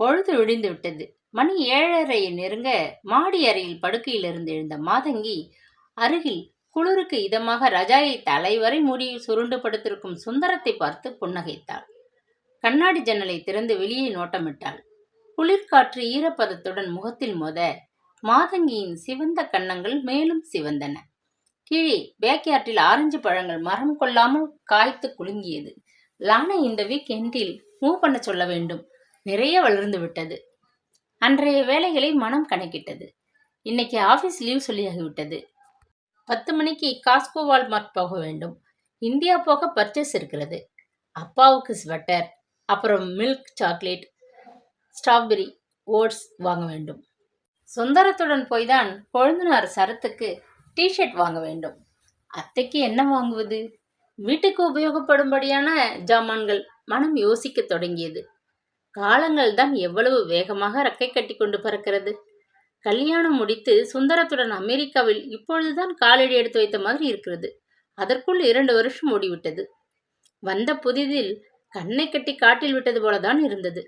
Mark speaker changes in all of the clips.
Speaker 1: பொழுது விடிந்து விட்டது. மணி ஏழரையை நெருங்க மாடி அறையில் படுக்கையிலிருந்து எழுந்த மாதங்கி அருகில் குளிருக்கு இதமாக ரஜாயை தலைவரை மூடி சுருண்டு படுத்திருக்கும் சுந்தரத்தை பார்த்து புன்னகைத்தாள். கண்ணாடி ஜன்னலை திறந்து வெளியே நோட்டமிட்டாள். குளிர்காற்று ஈரப்பதத்துடன் முகத்தில் மோத மாதங்கியின் சிவந்த கன்னங்கள் மேலும் சிவந்தன. கீழே பேக்யார்டில் ஆரஞ்சு பழங்கள் மரம் கொள்ளாமல் காய்த்து குலுங்கியது. லானை இந்த வீக் எண்டில் மூவ் பண்ண சொல்ல வேண்டும். நிறைய வளர்ந்து விட்டது. அன்றைய வேலைகளை மனம் கணக்கிட்டது. இன்னைக்கு ஆஃபீஸ் லீவ் சொல்லியாகிவிட்டது பத்து மணிக்கு காஸ்கோ வால்மார்ட் போக வேண்டும். இந்தியா போக பர்ச்சேஸ் இருக்கிறது. அப்பாவுக்கு ஸ்வெட்டர் அப்புறம் மில்க் சாக்லேட் ஸ்ட்ராபெரி ஓட்ஸ் வாங்க வேண்டும். சுந்தரத்துடன் போய்தான் கொழுந்தனார் சரத்துக்கு டிஷர்ட் வாங்க வேண்டும். அத்தைக்கு என்ன வாங்குவது? வீட்டுக்கு உபயோகப்படும்படியான ஜாமான்கள் மனம் யோசிக்க தொடங்கியது. காலங்கள் தான் எவ்வளவு வேகமாக ரக்கை கட்டி கொண்டு பறக்கிறது. கல்யாணம் முடித்து சுந்தரத்துடன் அமெரிக்காவில் இப்பொழுதுதான் காலடி எடுத்து வைத்த மாதிரி இருக்கிறது. அதற்குள் இரண்டு வருஷம் ஓடிவிட்டது. வந்த புதிதில் கண்ணை கட்டி காட்டில் விட்டது போலதான் இருந்தது.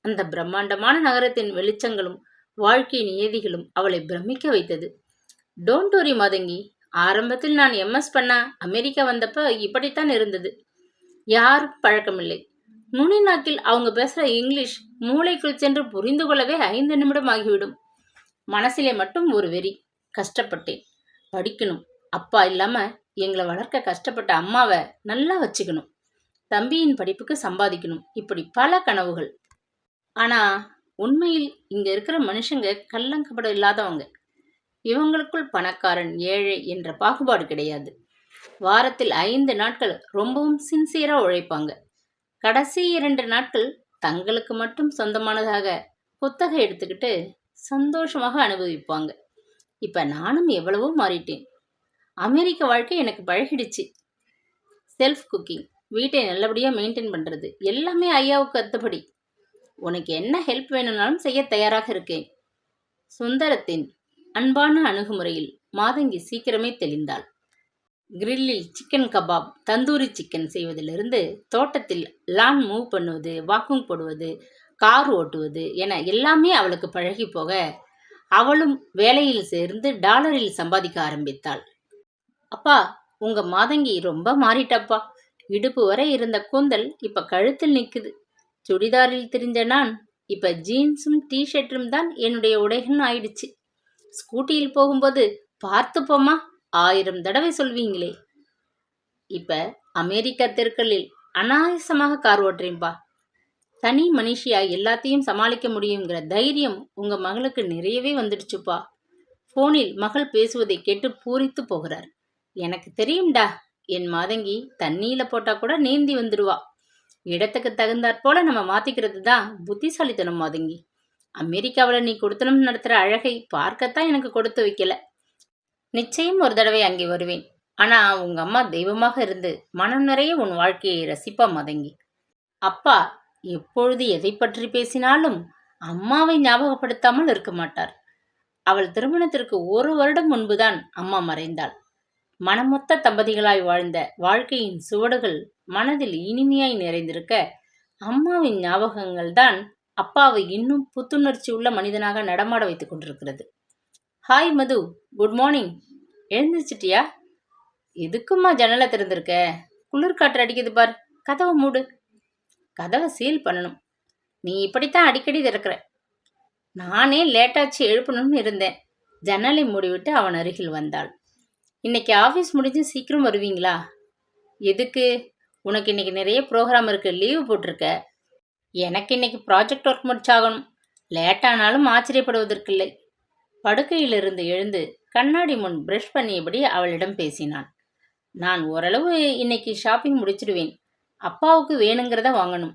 Speaker 1: அந்த பிரம்மாண்டமான நகரத்தின் வெளிச்சங்களும் வாழ்க்கை நியதிகளும் அவளை பிரமிக்க வைத்தது. Don't worry Matangi. ஆரம்பத்தில் நான் எம்எஸ் பண்ண அமெரிக்கா வந்தப்ப இப்படித்தான் இருந்தது. யாரும் பழக்கமில்லை. நுனி நாக்கில் அவங்க பேசுகிற இங்கிலீஷ் மூளைக்குள் சென்று புரிந்து கொள்ளவே ஐந்து நிமிடம் ஆகிவிடும் மனசிலே மட்டும் ஒரு வெறி. கஷ்டப்பட்டேன். படிக்கணும். அப்பா இல்லாமல் எங்களை வளர்க்க கஷ்டப்பட்ட அம்மாவை நல்லா வச்சுக்கணும். தம்பியின் படிப்புக்கு சம்பாதிக்கணும். இப்படி பல கனவுகள். ஆனால் உண்மையில் இங்கே இருக்கிற மனுஷங்க கல்லங்கப்படம் இல்லாதவங்க. இவங்களுக்குள் பணக்காரன் ஏழை என்ற பாகுபாடு கிடையாது. வாரத்தில் ஐந்து நாட்கள் ரொம்பவும் சின்சியராக உழைப்பாங்க. கடைசி இரண்டு நாட்கள் தங்களுக்கு மட்டும் சொந்தமானதாக புத்தகம் எடுத்துக்கிட்டு சந்தோஷமாக அனுபவிப்பாங்க. இப்போ நானும் எவ்வளவோ மாறிட்டேன். அமெரிக்க வாழ்க்கை எனக்கு பழகிடுச்சு. செல்ஃப் குக்கிங் வீட்டை நல்லபடியாக மெயின்டைன் பண்ணுறது எல்லாமே ஐயாவுக்கு அத்தபடி. உனக்கு என்ன ஹெல்ப் வேணும்னாலும் செய்ய தயாராக இருக்கேன். சுந்தரத்தின் அன்பான அணுகுமுறையில் மாதங்கி சீக்கிரமே தெளிந்தாள். கிரில்லில் சிக்கன் கபாப் தந்தூரி சிக்கன் செய்வதிலிருந்து தோட்டத்தில் லான் மூவ் பண்ணுவது வாக்கிங் போடுவது கார் ஓட்டுவது என எல்லாமே அவளுக்கு பழகி போக அவளும் வேலையில் சேர்ந்து டாலரில் சம்பாதிக்க ஆரம்பித்தாள். அப்பா உங்க மாதங்கி ரொம்ப மாறிட்டப்பா. இடுப்பு வரை இருந்த கூந்தல் இப்ப கழுத்தில் நிற்குது சுடிதாரில் திரிஞ்ச நான் இப்ப ஜீன்ஸும் டிஷர்ட்டும் தான் என்னுடைய உடைகள் ஆயிடுச்சு. ஸ்கூட்டியில் போகும்போது பார்த்துப்போமா ஆயிரம் தடவை சொல்வீங்களே. இப்ப அமெரிக்கா தெருக்களில் அனாயசமாக கார் ஓட்டுறேன்பா. தனி மனுஷியா எல்லாத்தையும் சமாளிக்க முடியுங்கிற தைரியம் உங்க மகளுக்கு நிறையவே வந்துடுச்சுப்பா. போனில் மகள் பேசுவதை கேட்டு பூரித்து போகிறார். எனக்கு தெரியும்டா என் மாதங்கி தண்ணியில போட்டா கூட நீந்தி வந்துடுவா இடத்துக்கு தகுந்தாற் போல நம்ம மாத்திக்கிறது தான் புத்திசாலித்தனம் மாதங்கி. அமெரிக்காவில் நீ கொடுத்தனம் நடத்துகிற அழகை பார்க்கத்தான் எனக்கு கொடுத்து வைக்கல. நிச்சயம் ஒரு தடவை அங்கே வருவேன். ஆனா உங்க அம்மா தெய்வமாக இருந்து மனம் நிறைய உன் வாழ்க்கையை ரசிப்பா மதங்கி. அப்பா எப்பொழுது எதை பற்றி பேசினாலும் அம்மாவை ஞாபகப்படுத்தாமல் இருக்க மாட்டார். அவள் திருமணத்திற்கு ஒரு வருடம் முன்புதான் அம்மா மறைந்தாள். மனமொத்த தம்பதிகளாய் வாழ்ந்த வாழ்க்கையின் சுவடுகள் மனதில் இனிமையாய் நிறைந்திருக்க அம்மாவின் ஞாபகங்கள் தான் அப்பாவை இன்னும் புத்துணர்ச்சி உள்ள மனிதனாக நடமாட வைத்துக் கொண்டிருக்கிறது. ஹாய் மது குட் மார்னிங் எழுந்திரிச்சிட்டியா? எதுக்கும்மா ஜன்னலை திறந்திருக்க? குளிர்காற்று அடிக்குது பார். கதவை மூடு. கதவை சீல் பண்ணணும். நீ இப்படித்தான் அடிக்கடி திறக்கிற. நானே லேட்டாச்சு எழுப்பணும்னு இருந்தேன். ஜன்னலை மூடிவிட்டு அவன் அருகில் வந்தாள். இன்னைக்கு ஆஃபீஸ் முடிஞ்சு சீக்கிரம் வருவீங்களா? எதுக்கு? உனக்கு இன்னைக்கு நிறைய ப்ரோக்ராம் இருக்கு. லீவு போட்டிருக்க. எனக்கு இன்னைக்கு ப்ராஜெக்ட் ஒர்க் முடிச்சாகணும். லேட்டானாலும் ஆச்சரியப்படுவதற்கில்லை. படுக்கையிலிருந்து எழுந்து கண்ணாடி முன் பிரஷ் பண்ணியபடி அவளிடம் பேசினான். நான் ஓரளவு இன்னைக்கு ஷாப்பிங் முடிச்சிடுவேன். அப்பாவுக்கு வேணுங்கிறத வாங்கணும்.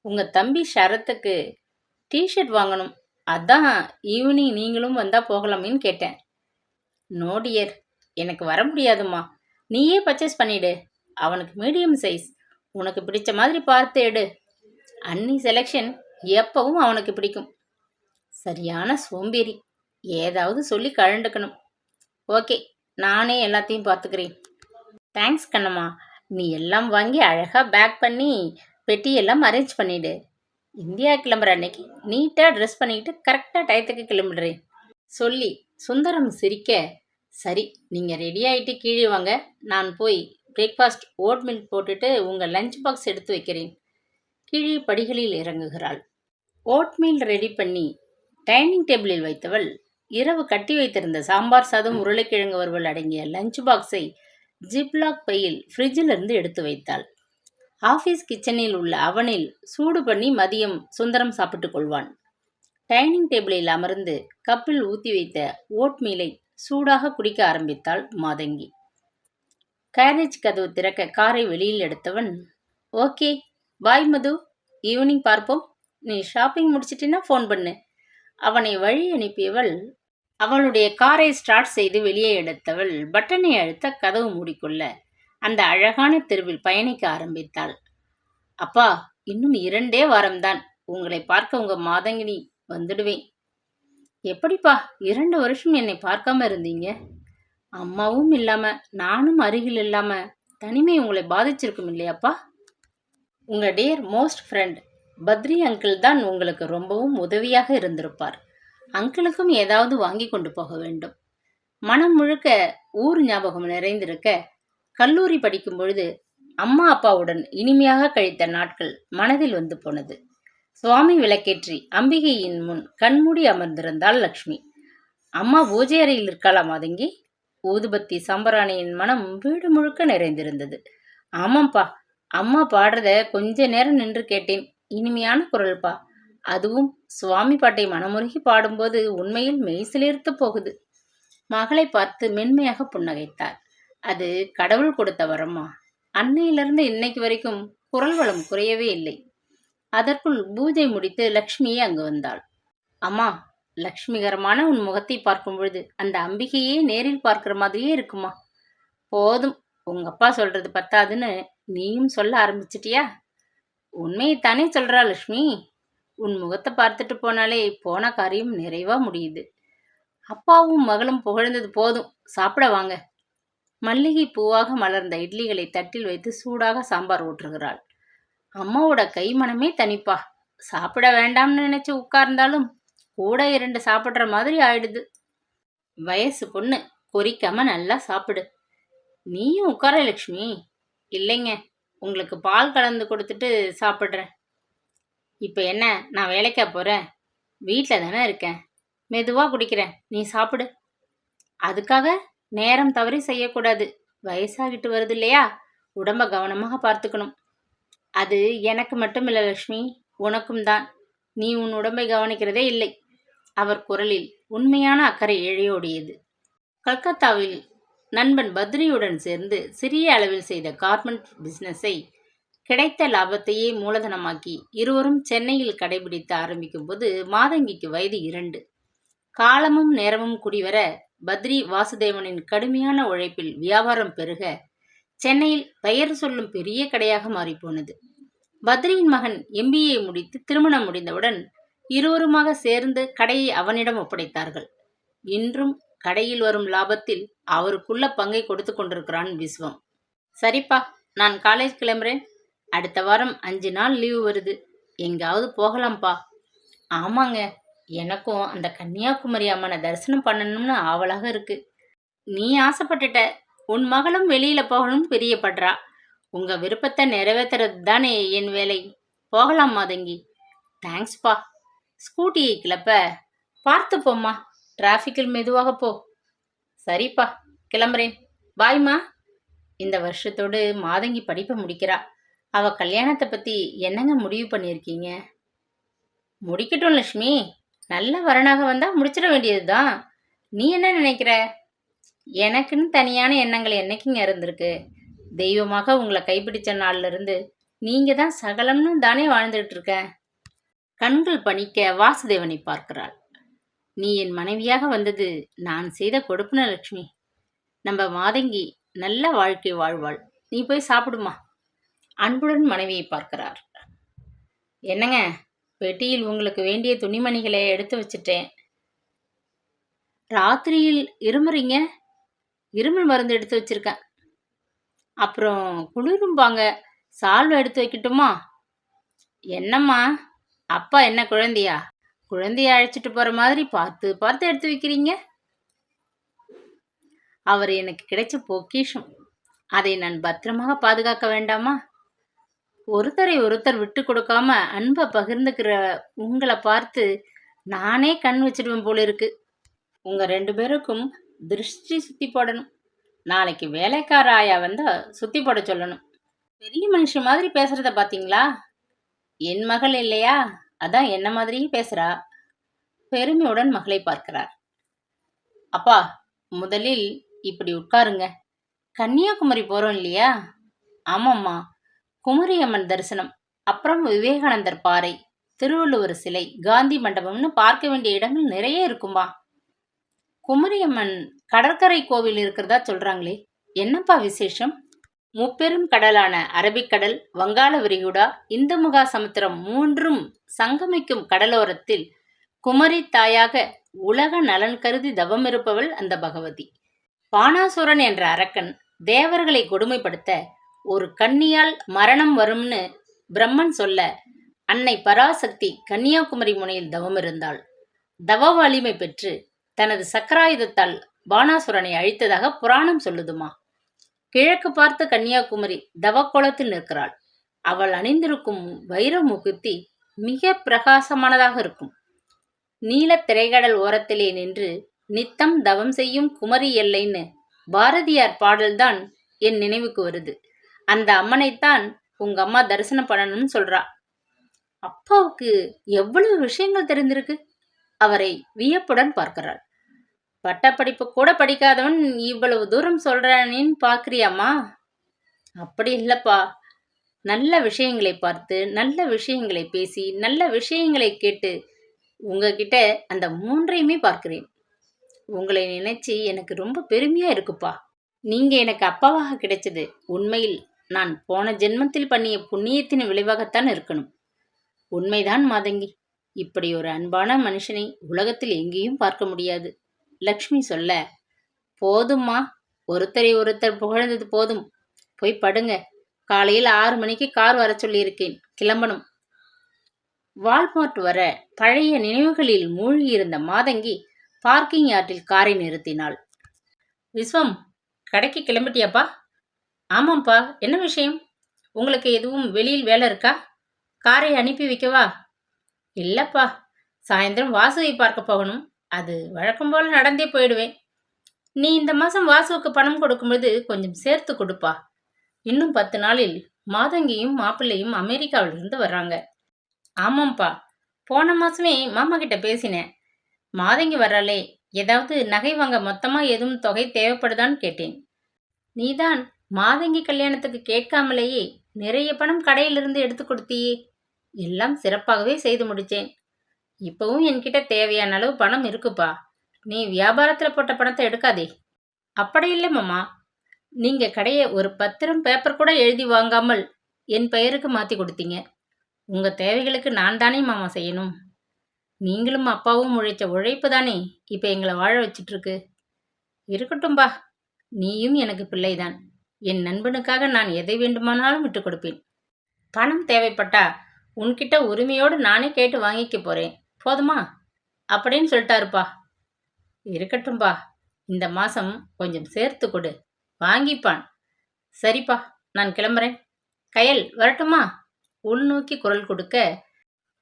Speaker 1: உங்கள் தம்பி ஷரத்துக்கு டிஷர்ட் வாங்கணும். அதான் ஈவினிங் நீங்களும் வந்தால் போகலாமேன்னு கேட்டேன். நோடியர் எனக்கு வர முடியாதும்மா. நீயே பர்ச்சேஸ் பண்ணிடு. அவனுக்கு மீடியம் சைஸ் உனக்கு பிடிச்ச மாதிரி பார்த்து எடு. அன்னி செலெக்ஷன் எப்பவும் அவனுக்கு பிடிக்கும். சரியான சோம்பேறி. ஏதாவது சொல்லி கழண்டுக்கணும். ஓகே நானே எல்லாத்தையும் பார்த்துக்கிறேன். தேங்க்ஸ் கண்ணம்மா. நீ எல்லாம் வாங்கி அழகாக பேக் பண்ணி பெட்டியெல்லாம் அரேஞ்ச் பண்ணிவிடு இந்தியா கிளம்புற அன்னைக்கு நீட்டாக ட்ரெஸ் பண்ணிக்கிட்டு கரெக்டாக டயத்துக்கு கிளம்பிடுறேன் சொல்லி சுந்தரம் சிரிக்க சரி நீங்கள் ரெடி ஆகிட்டு கீழே வாங்க. நான் போய் பிரேக்ஃபாஸ்ட் ஓட் மில்க் போட்டுட்டு உங்கள் லஞ்ச் பாக்ஸ் எடுத்து வைக்கிறேன். கீழே படிகளில் இறங்குகிறாள். ஓட்மீல் ரெடி பண்ணி டைனிங் டேபிளில் வைத்தவள் இரவு கட்டி வைத்திருந்த சாம்பார் சாதம் உருளைக்கிழங்கு வறுவல் அடங்கிய லஞ்ச் பாக்ஸை ஜிப்லாக் பையில் ஃப்ரிட்ஜிலிருந்து எடுத்து வைத்தாள். ஆஃபீஸ் கிச்சனில் உள்ள அவனில் சூடு பண்ணி மதியம் சுந்தரம் சாப்பிட்டுக் கொள்வான். டைனிங் டேபிளில் அமர்ந்து கப்பில் ஊற்றி வைத்த ஓட்மீலை சூடாக குடிக்க ஆரம்பித்தாள் மாதங்கி. கேரேஜ் கதவு திறக்க காரை வெளியில் எடுத்தவன் ஓகே பாய் மது. ஈவினிங் பார்ப்போம். நீ ஷாப்பிங் முடிச்சிட்டினா ஃபோன் பண்ணு. அவனை வழி அனுப்பியவள் அவளுடைய காரை ஸ்டார்ட் செய்து வெளியே எடுத்தவள் பட்டனை அழுத்த கதவு மூடிக்கொள்ள அந்த அழகான தெருவில் பயணிக்க ஆரம்பித்தாள். அப்பா இன்னும் இரண்டே வாரம்தான். உங்களை பார்க்க உங்க மாதங்கினி வந்துடுவேன். எப்படிப்பா? இரண்டு வருஷம் என்னை பார்க்காம இருந்தீங்க? அம்மாவும் இல்லாம நானும் அருகில் இல்லாம தனிமை உங்களை பாதிச்சிருக்கும் இல்லையாப்பா? உங்க dear most friend Badri uncle தான் உங்களுக்கு ரொம்பவும் உதவியாக இருந்திருப்பார். அங்கிளுக்கும் ஏதாவது வாங்கி கொண்டு போக வேண்டும். மனம் முழுக்க ஊர் ஞாபகம் நிறைந்திருக்க கல்லூரி படிக்கும் பொழுது அம்மா அப்பாவுடன் இனிமையாக கழித்த நாட்கள் மனதில் வந்து போனது. சுவாமி விளக்கேற்றி அம்பிகையின் முன் கண்மூடி அமர்ந்திருந்தாள் லக்ஷ்மி. அம்மா பூஜை அறையில் இருக்கலாம் அதுங்கி ஊதுபத்தி சம்பராணியின் மனம் வீடு முழுக்க நிறைந்திருந்தது. ஆமாம்ப்பா அம்மா பாடுறத கொஞ்ச நேரம் நின்று கேட்டேன். இனிமையான குரல்பா அதுவும் சுவாமி பாட்டை மனமுருகி பாடும்போது உண்மையில் மெய்சிலிர்த்து போகுது. மகளை பார்த்து மென்மையாக புன்னகைத்தார் அது கடவுள் கொடுத்த வரம்மா. அன்னையிலிருந்து இன்னைக்கு வரைக்கும் குரல் வளம் குறையவே இல்லை. அதற்குள் பூஜை முடித்து லக்ஷ்மியே அங்கு வந்தாள். அம்மா லக்ஷ்மிகரமான உன் முகத்தை பார்க்கும் பொழுது அந்த அம்பிகையே நேரில் பார்க்கிற மாதிரியே இருக்குமா? போதும். உங்க அப்பா சொல்றது பத்தாதுன்னு நீயும் சொல்ல ஆரம்பிச்சிட்டியா? உண்மையைத்தானே சொல்றா லக்ஷ்மி உன் முகத்தை பார்த்துட்டு போனாலே போன காரியம் நிறைவா முடியுது. அப்பாவும் மகளும் புகழ்ந்தது போதும். சாப்பிட வாங்க. மல்லிகை பூவாக மலர்ந்த இட்லிகளை தட்டில் வைத்து சூடாக சாம்பார் ஊற்றுகிறாள். அம்மாவோட கை மனமே தனிப்பா சாப்பிட வேண்டாம்னு நினைச்சு உட்கார்ந்தாலும் கூட இரண்டு சாப்பிட்ற மாதிரி ஆயிடுது. வயசு பொண்ணு கொறிக்காம நல்லா சாப்பிடு. நீயும் உட்கார லக்ஷ்மி இல்லைங்க. உங்களுக்கு பால் கலந்து கொடுத்துட்டு சாப்பிட்றேன். இப்போ என்ன? நான் வேலைக்கா போகிறேன் வீட்டில் தானே இருக்கேன். மெதுவாக குடிக்கிறேன். நீ சாப்பிடு. அதுக்காக நேரம் தவறி செய்யக்கூடாது. வயசாகிட்டு வருது இல்லையா உடம்ப கவனமாக பார்த்துக்கணும். அது எனக்கு மட்டும் இல்லை லக்ஷ்மி. உனக்கும் தான். நீ உன் உடம்பை கவனிக்கிறதே இல்லை. அவர் குரலில் உண்மையான அக்கறை இழையோடியது கல்கத்தாவில் நண்பன் பத்ரியுடன் சேர்ந்து சிறிய அளவில் செய்த கார்மெண்ட் பிசினஸை கிடைத்த லாபத்தையே மூலதனமாக்கி இருவரும் சென்னையில் கடைபிடித்து ஆரம்பிக்கும் போது மாதங்கிக்கு வயது இரண்டு. காலமும் நேரமும் குடிவர பத்ரி வாசுதேவனின் கடுமையான உழைப்பில் வியாபாரம் பெருக சென்னையில் பெயர் சொல்லும் பெரிய கடையாக மாறிப்போனது. பத்ரியின் மகன் எம்பிஏ முடித்து திருமணம் முடிந்தவுடன் இருவருமாக சேர்ந்து கடையை அவனிடம் ஒப்படைத்தார்கள். இன்றும் கடையில் வரும் லாபத்தில் அவருக்குள்ள பங்கை கொடுத்து கொண்டிருக்கிறான் விஸ்வம். சரிப்பா நான் காலேஜ் கிளம்புறேன். அடுத்த வாரம் அஞ்சு நாள் லீவு வருது. எங்காவது போகலாம்ப்பா. ஆமாங்க எனக்கும் அந்த கன்னியாகுமரி அம்மனை தரிசனம் பண்ணணும்னு ஆவலாக இருக்கு. நீ ஆசைப்பட்டுட்ட உன் மகளும் வெளியில போகணும்னு பிரியப்படுறா. உங்க விருப்பத்தை நிறைவேற்றுறது தானே என் வேலை. போகலாம் மாதங்கி. தேங்க்ஸ்ப்பா. ஸ்கூட்டியை கிளப்ப பார்த்து போம்மா டிராஃபிக்கில் மெதுவாக போ. சரிப்பா கிளம்புறேன். பாய்மா. இந்த வருஷத்தோடு மாதங்கி படிப்பை முடிக்கிறா. அவ கல்யாணத்தை பத்தி என்னங்க முடிவு பண்ணியிருக்கீங்க? முடிக்கட்டும் லக்ஷ்மி நல்ல வரனாக வந்தா முடிச்சிட வேண்டியதுதான். நீ என்ன நினைக்கிற? எனக்குன்னு தனியான எண்ணங்கள் என்னைக்குங்க இருந்திருக்கு? தெய்வமாக உங்களை கைப்பிடிச்ச நாள்ல இருந்து நீங்க தான் சகலம்னு தானே வாழ்ந்துட்டு இருக்க. கண்கள் பணிக்க வாசுதேவனை பார்க்கிறாள். நீ என் மனைவியாக வந்தது நான் செய்த கொடுப்புன லட்சுமி. நம்ம மாதங்கி நல்ல வாழ்க்கை வாழ்வாள். நீ போய் சாப்பிடுமா? அன்புடன் மனைவியை பார்க்கிறார். என்னங்க? பெட்டியில் உங்களுக்கு வேண்டிய துணிமணிகளை எடுத்து வச்சிட்டேன். ராத்திரியில் இருமுறீங்க? இருமல் மருந்து எடுத்து வச்சிருக்கேன். அப்புறம் குளிரும்பாங்க. சால்வை எடுத்து வைக்கட்டுமா? என்னம்மா? அப்பா என்ன குழந்தையா? குழந்தைய அழைச்சிட்டு போற மாதிரி பார்த்து பார்த்து எடுத்து வைக்கிறீங்க? அவர் எனக்கு கிடைச்ச பொக்கிஷம். அதை நான் பத்திரமாக பாதுகாக்க வேண்டாமா? ஒருத்தரை ஒருத்தர் விட்டு கொடுக்காம அன்பை பகிர்ந்துக்கிற உங்களை பார்த்து நானே கண் வச்சிடுவேன் போல இருக்கு. உங்க ரெண்டு பேருக்கும் திருஷ்டி சுத்தி போடணும். நாளைக்கு வேலைக்கார ஆயா வந்தா சுத்தி போட சொல்லணும். பெரிய மனுஷன் மாதிரி பேசுறத பாத்தீங்களா என் மகள் இல்லையா? அதான் என்ன மாதிரியே பேசுறா. பெருமையுடன் மகளை பார்க்கிறார். அப்பா முதலில் இப்படி உட்காருங்க. கன்னியாகுமரி போறோம் இல்லையா? ஆமாம்மா. குமரி அம்மன் தரிசனம் அப்புறம் விவேகானந்தர் பாறை திருவள்ளுவர் சிலை காந்தி மண்டபம்னு பார்க்க வேண்டிய இடங்கள் நிறைய இருக்கும்பா. குமரியம்மன் கடற்கரை கோவில் இருக்கிறதா சொல்றாங்களே. என்னப்பா விசேஷம்? முப்பெரும் கடலான அரபிக்கடல் வங்காள விரிகுடா இந்து முகா சமுத்திரம் மூன்றும் சங்கமிக்கும் கடலோரத்தில் குமரி தாயாக உலக நலன் கருதி தவமிருப்பவள் அந்த பகவதி. பானாசுரன் என்ற அரக்கன் தேவர்களை கொடுமைப்படுத்த ஒரு கன்னியால் மரணம் வரும்னு பிரம்மன் சொல்ல அன்னை பராசக்தி கன்னியாகுமரி முனையில் தவமிருந்தாள் தவ வலிமை பெற்று தனது சக்கராயுதத்தால் பானாசுரனை அழித்ததாக புராணம் சொல்லுதுமா? கிழக்கு பார்த்த கன்னியாகுமரி தவக்கோலத்தில் நிற்கிறாள். அவள் அணிந்திருக்கும் வைர முகுத்தி மிக பிரகாசமானதாக இருக்கும். நீலத் திரைக்கடல் ஓரத்திலே நின்று நித்தம் தவம் செய்யும் குமரி எல்லைன்னு பாரதியார் பாடல்தான் என் நினைவுக்கு வருது. அந்த அம்மனைத்தான் உங்க அம்மா தரிசனம் பண்ணணும்னு சொல்றா. அப்பாவுக்கு எவ்வளவு விஷயங்கள் தெரிந்திருக்கு? அவரை வியப்புடன் பார்க்கிறாள். பட்டப்படிப்பு கூட படிக்காதவன் இவ்வளவு தூரம் சொல்றானின்னு பார்க்குறியாம்மா அப்படி இல்லப்பா. நல்ல விஷயங்களை பார்த்து நல்ல விஷயங்களை பேசி நல்ல விஷயங்களை கேட்டு உங்ககிட்ட அந்த மூன்றையுமே பார்க்கிறேன். உங்களை நினைச்சு எனக்கு ரொம்ப பெருமையா இருக்குப்பா. நீங்க எனக்கு அப்பாவாக கிடைச்சது. உண்மையில் நான் போன ஜென்மத்தில் பண்ணிய புண்ணியத்தின் விளைவாகத்தான் இருக்கணும். உண்மைதான் மாதங்கி. இப்படி ஒரு அன்பான மனுஷனை உலகத்தில் எங்கேயும் பார்க்க முடியாது. லக்ஷ்மி சொல்ல போதும்மா. ஒருத்தரை ஒருத்தர் புகழ்ந்தது போதும். போய் படுங்க. காலையில் ஆறு மணிக்கு கார் வர சொல்லியிருக்கேன். கிளம்பணும். வால்மார்ட் வர பழைய நினைவுகளில் மூழ்கியிருந்த மாதங்கி பார்க்கிங் யார்டில் காரை நிறுத்தினாள். விஸ்வம் கடைக்கு கிளம்பிட்டியாப்பா? ஆமாம்ப்பா. என்ன விஷயம்? உங்களுக்கு எதுவும் வெளியில் வேலை இருக்கா? காரை அனுப்பி வைக்கவா? இல்லப்பா. சாயந்தரம் வாசுவை பார்க்க போகணும். அது வழக்கம் போல நடந்தே போயிடுவேன். நீ இந்த மாசம் வாசுவுக்கு பணம் கொடுக்கும்போது கொஞ்சம் சேர்த்து கொடுப்பா. இன்னும் பத்து நாளில் மாதங்கியும் மாப்பிள்ளையும் அமெரிக்காவிலிருந்து வர்றாங்க. ஆமாம்ப்பா போன மாசமே மாமா கிட்ட பேசினேன். மாதங்கி வர்றாளே ஏதாவது நகை வாங்க மொத்தமா எதுவும் தொகை தேவைப்படுதான்னு கேட்டேன். நீதான் மாதங்கி கல்யாணத்துக்கு கேட்காமலேயே நிறைய பணம் கடையிலிருந்து எடுத்து கொடுத்தியே. எல்லாம் சிறப்பாகவே செய்து முடிச்சேன் இப்பவும் என்கிட்ட தேவையான அளவு பணம் இருக்குப்பா. நீ வியாபாரத்தில் போட்ட பணத்தை எடுக்காதே. அப்படி இல்லை மாமா. நீங்க கடையை ஒரு பத்திரம் பேப்பர் கூட எழுதி வாங்காமல் என் பெயருக்கு மாற்றி கொடுத்தீங்க. உங்க தேவைகளுக்கு நான் தானே மாமா செய்யணும். நீங்களும் அப்பாவும் உழைச்ச உழைப்பு தானே இப்போ எங்களை வாழ வச்சிட்ருக்கு இருக்கட்டும்பா. நீயும் எனக்கு பிள்ளைதான். என் நண்பனுக்காக நான் எதை வேண்டுமானாலும் விட்டு கொடுப்பேன். பணம் தேவைப்பட்டா உன்கிட்ட உரிமையோடு நானே கேட்டு வாங்கிக்க போறேன். போதுமா? அப்படின்னு சொல்லிட்டாருப்பா. இருக்கட்டும்பா இந்த மாசம் கொஞ்சம் சேர்த்து கொடு. வாங்கிப்பான். சரிப்பா நான் கிளம்புறேன். கயல் வரட்டுமா? உள்நோக்கி குரல் கொடுக்க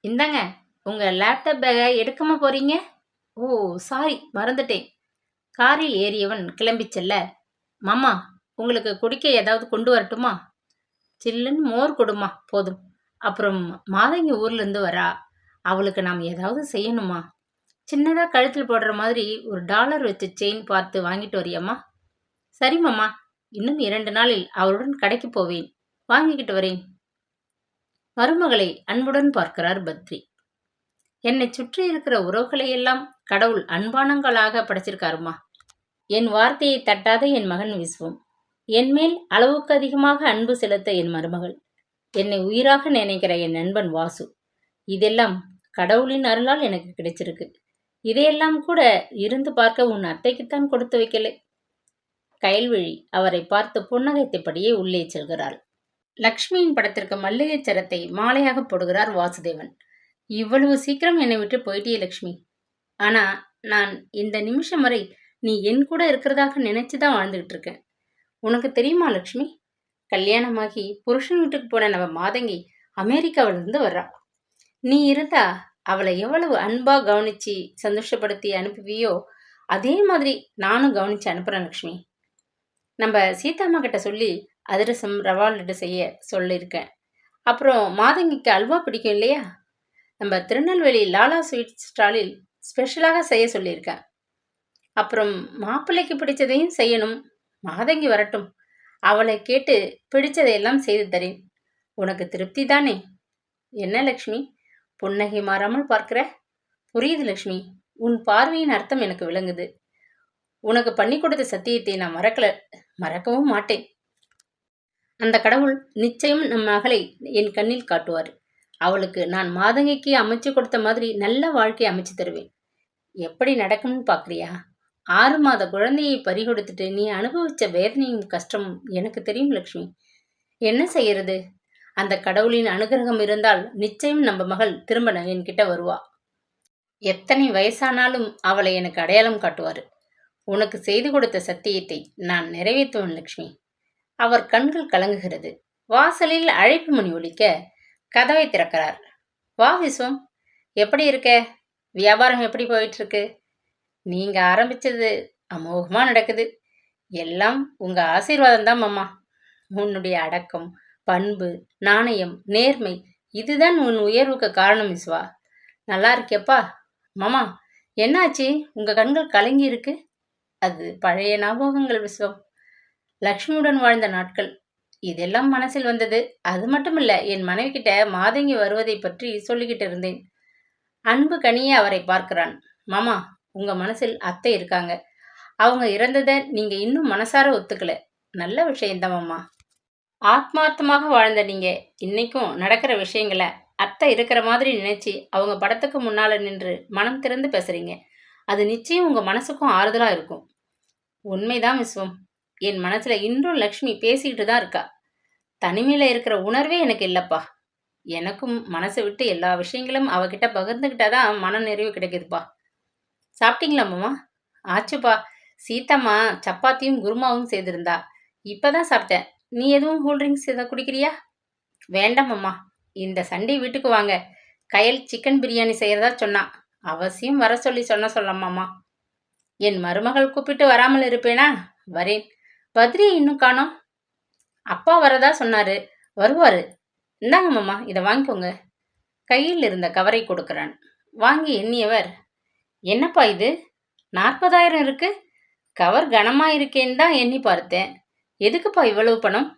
Speaker 1: இந்தாங்க உங்க லேப்டாப் பேகை எடுக்காம போறீங்க? ஓ சாரி மறந்துட்டேன். காரில் ஏறியவன் கிளம்பி செல்ல மாமா உங்களுக்கு குடிக்க ஏதாவது கொண்டு வரட்டுமா? சில்லுன்னு மோர் கொடுமா போதும். அப்புறம் மாதங்கி ஊர்லேருந்து வரா. அவளுக்கு நாம் ஏதாவது செய்யணுமா? சின்னதாக கழுத்தில் போடுற மாதிரி ஒரு டாலர் வச்சு செயின் பார்த்து வாங்கிட்டு வரியம்மா? சரி மாமா இன்னும் இரண்டு நாளில் அவருடன் கடைக்கு போவேன். வாங்கிக்கிட்டு வரேன். மருமகளை அன்புடன் பார்க்கிறார் பத்ரி. என்னை சுற்றி இருக்கிற உறவுகளை எல்லாம் கடவுள் அன்பானங்களாக படைச்சிருக்காருமா? என் வார்த்தையை தட்டாத என் மகன் விஸ்வம். என் மேல் அளவுக்கு அதிகமாக அன்பு செலுத்த என் மருமகள். என்னை உயிராக நினைக்கிற என் நண்பன் வாசு. இதெல்லாம் கடவுளின் அருளால் எனக்கு கிடைச்சிருக்கு. இதையெல்லாம் கூட இருந்து பார்க்க உன் அத்தைக்குத்தான் கொடுத்து வைக்கல. கயல்விழி அவரை பார்த்து புன்னகைத்தபடியே உள்ளே செல்கிறாள். லக்ஷ்மியின் படத்திற்கு மல்லிகை சரத்தை மாலையாக போடுகிறார் வாசுதேவன். இவ்வளவு சீக்கிரம் என்னை விட்டு போயிட்டே லக்ஷ்மி. ஆனா நான் இந்த நிமிஷம் வரை நீ என் கூட இருக்கிறதாக நினைச்சு தான் வாழ்ந்துகிட்டு இருக்கேன். உனக்கு தெரியுமா லக்ஷ்மி? கல்யாணமாகி புருஷன் வீட்டுக்கு போன நம்ம மாதங்கி அமெரிக்காவிலிருந்து வர்றான் நீ இருந்தா அவளை எவ்வளவு அன்பா கவனிச்சு சந்தோஷப்படுத்தி அனுப்புவியோ அதே மாதிரி நானும் கவனிச்சு அனுப்புறேன் லக்ஷ்மி. நம்ம சீதாம்மா கிட்ட சொல்லி அதிரசம் ரவா லட்டு செய்ய சொல்லியிருக்கேன். அப்புறம் மாதங்கிக்கு அல்வா பிடிக்கும் இல்லையா? நம்ம திருநெல்வேலி லாலா ஸ்வீட் ஸ்டாலில் ஸ்பெஷலாக செய்ய சொல்லியிருக்கேன். அப்புறம் மாப்பிள்ளைக்கு பிடிச்சதையும் செய்யணும். மாதங்கி வரட்டும். அவளை கேட்டு பிடிச்சதையெல்லாம் செய்து தரேன். உனக்கு திருப்தி தானே? என்ன லக்ஷ்மி? புன்னகை மாறாமல் பார்க்கிற? புரியுது லக்ஷ்மி. உன் பார்வையின் அர்த்தம் எனக்கு விளங்குது. உனக்கு பண்ணி கொடுத்த சத்தியத்தை நான் மறக்கல மறக்கவும் மாட்டேன். அந்த கடவுள் நிச்சயம் நம் மகளை என் கண்ணில் காட்டுவார். அவளுக்கு நான் மாதங்கைக்கு அமைச்சு கொடுத்த மாதிரி நல்ல வாழ்க்கை அமைச்சு தருவேன். எப்படி நடக்கும்னு பார்க்குறியா? ஆறு மாத குழந்தையை பறிகொடுத்துட்டு நீ அனுபவிச்ச வேதனையும் கஷ்டமும் எனக்கு தெரியும் லக்ஷ்மி. என்ன செய்யறது? அந்த கடவுளின் அனுகிரகம் இருந்தால் நிச்சயம் நம்ம மகள் திரும்ப என்கிட்ட வருவா. எத்தனை வயசானாலும் அவளை எனக்கு அடையாளம் காட்டுவார். உனக்கு செய்து கொடுத்த சத்தியத்தை நான் நிறைவேற்றுவேன் லக்ஷ்மி. அவர் கண்கள் கலங்குகிறது. வாசலில் அழைப்பு மணி ஒலிக்க கதவை திறக்கிறார். வா விஸ்வம் எப்படி இருக்க? வியாபாரம் எப்படி போயிட்டுருக்கு? நீங்கள் ஆரம்பித்தது ஆரம்பிச்சது நடக்குது. எல்லாம் உங்கள் ஆசீர்வாதம் தான் மாமா. உன்னுடைய அடக்கம் பண்பு நாணயம் நேர்மை இதுதான் உன் உயர்வுக்கு காரணம் விஸ்வா. நல்லா இருக்கேப்பா மாமா என்னாச்சு? உங்க கண்கள் கலங்கி இருக்கு. அது பழைய ஞாபகங்கள் விஸ்வம் லக்ஷ்மியுடன் வாழ்ந்த நாட்கள். இதெல்லாம் மனசில் வந்தது. அது மட்டும் இல்லை என் மனைவி கிட்ட மாதங்கி வருவதை பற்றி சொல்லிக்கிட்டு இருந்தேன். அன்பு கனியே அவரை பார்க்கிறான். மாமா உங்க மனசில் அத்தை இருக்காங்க. அவங்க இறந்ததை நீங்க இன்னும் மனசார ஒத்துக்கல. நல்ல விஷயம்தான் மாமா. ஆத்மார்த்தமாக வாழ்ந்த நீங்க இன்னைக்கும் நடக்கிற விஷயங்களை அத்தை இருக்கிற மாதிரி நினைச்சு அவங்க படத்துக்கு முன்னால நின்று மனம் திறந்து பேசுறீங்க. அது நிச்சயம் உங்க மனசுக்கும் ஆறுதலா இருக்கும். உண்மைதான் விஸ்வம். என் மனசுல இன்றும் லக்ஷ்மி பேசிக்கிட்டு தான் இருக்கா. தனிமையில இருக்கிற உணர்வே எனக்கு இல்லப்பா. எனக்கும் மனசை விட்டு எல்லா விஷயங்களும் அவகிட்ட பகிர்ந்துக்கிட்டாதான் மன நிறைவு கிடைக்குதுப்பா. சாப்பிட்டீங்களா மாமா? ஆச்சுப்பா. சீத்தம்மா சப்பாத்தியும் குருமாவும் செய்திருந்தா இப்போதான் சாப்பிட்டேன். நீ எதுவும் கூல்ட்ரிங்க்ஸ் எதை குடிக்கிறியா? வேண்டாமம்மா இந்த சண்டே வீட்டுக்கு வாங்க. கயல் சிக்கன் பிரியாணி செய்யறதா சொன்னான் அவசியம் வர சொல்லி சொன்ன சொல்லம்மாம்மா என் மருமகள் கூப்பிட்டு வராமல் இருப்பேனா? வரேன். பத்ரி இன்னும் காணோம். அப்பா வரதா சொன்னாரு. வருவாரு. இந்தாங்க மாமா இதை வாங்கிக்கோங்க. கையில் இருந்த கவரை கொடுக்குறான். வாங்கி எண்ணியவர் என்னப்பா இது? நாற்பதாயிரம் இருக்கு? கவர் கனமாக இருக்கேன்னு தான் எண்ணி பார்த்தேன். எதுக்குப்பா இவ்வளவு பணம்?